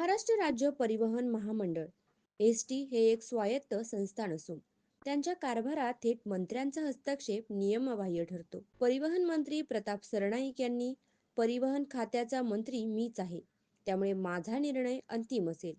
महाराष्ट्र राज्य परिवहन महामंडळ एस टी हे एक स्वायत्त संस्थान असून त्यांच्या कारभारात थेट मंत्र्यांचा हस्तक्षेप नियमबाह्य ठरतो. परिवहन मंत्री प्रताप सरनाईक यांनी परिवहन खात्याचा मंत्री मीच आहे त्यामुळे माझा निर्णय अंतिम असेल.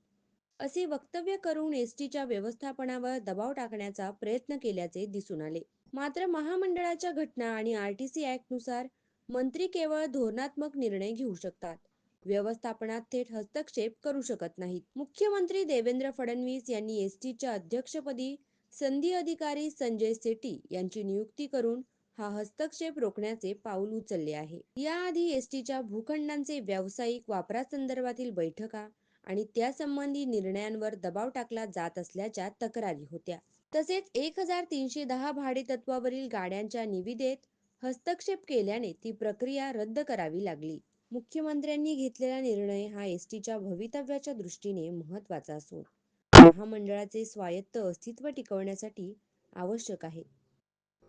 असे वक्तव्य करून एस टीच्या व्यवस्थापनावर दबाव टाकण्याचा प्रयत्न केल्याचे दिसून आले. मात्र महामंडळाच्या घटना आणि आर टी सी नुसार मंत्री केवळ धोरणात्मक निर्णय घेऊ शकतात. व्यवस्थापनात थेट हस्तक्षेप करू शकत नाहीत. मुख्यमंत्री देवेंद्र फडणवीस यांनी एस टीच्या अध्यक्षपदी संधी अधिकारी संजय सेठी यांची नियुक्ती करून हा हस्तक्षेप रोखण्याचे पाऊल उचलले आहे. याआधी एस टीच्या भूखंडांचे व्यावसायिक वापरासंदर्भातील बैठका आणि त्यासंबंधी निर्णयांवर दबाव टाकला जात असल्याच्या तक्रारी होत्या. तसेच एक हजार तीनशे दहा भाडे तत्वावरील गाड्यांच्या निविदेत हस्तक्षेप केल्याने ती प्रक्रिया रद्द करावी लागली. मुख्यमंत्र्यांनी घेतलेला निर्णय हा एस टीच्या भवितव्याच्या दृष्टीने महत्त्वाचा असून महामंडळाचे स्वायत्त अस्तित्व टिकवण्यासाठी आवश्यक आहे.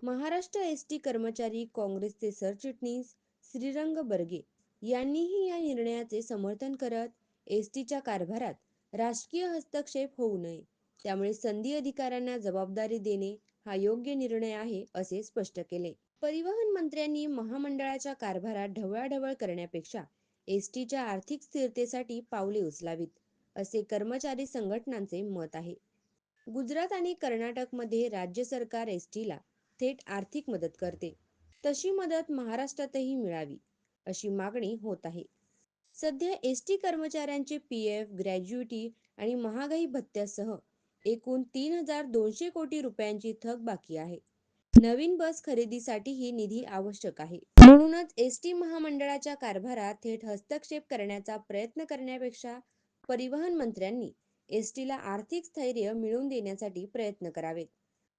महाराष्ट्र एस टी कर्मचारी काँग्रेसचे सरचिटणीस श्रीरंग बर्गे यांनीही या निर्णयाचे समर्थन करत एस टीच्या कारभारात राजकीय हस्तक्षेप होऊ नये त्यामुळे संधी अधिकाऱ्यांना जबाबदारी देणे हा योग्य निर्णय आहे असे स्पष्ट केले. परिवहन मंत्र्यांनी महामंडळाच्या कारभारात ढवळाढवळ करण्यापेक्षा एस टीच्या आर्थिक स्थिरतेसाठी पावले उचलावीत असे कर्मचारी संघटनांचे मत आहे. गुजरात आणि कर्नाटकमध्ये राज्य सरकार एसटीला थेट आर्थिक मदत करते. तशी मदत महाराष्ट्रातही मिळावी अशी मागणी होत आहे. सध्या एसटी कर्मचाऱ्यांचे पी एफ ग्रॅज्युइटी आणि महागाई भत्त्यासह एकूण तीन हजार दोनशे कोटी रुपयांची थक बाकी आहे. नवीन बस खरेदीसाठीही निधी आवश्यक आहे. म्हणूनच एस टी महामंडळाच्या कारभारात थेट हस्तक्षेप करण्याचा प्रयत्न करण्यापेक्षा परिवहन मंत्र्यांनी एस टीला आर्थिक स्थैर्य मिळवून देण्यासाठी प्रयत्न करावेत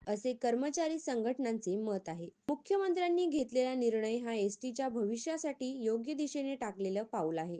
असे कर्मचारी संघटनांचे मत आहे. मुख्यमंत्र्यांनी घेतलेला निर्णय हा एस टीच्या भविष्यासाठी योग्य दिशेने टाकलेलं पाऊल आहे.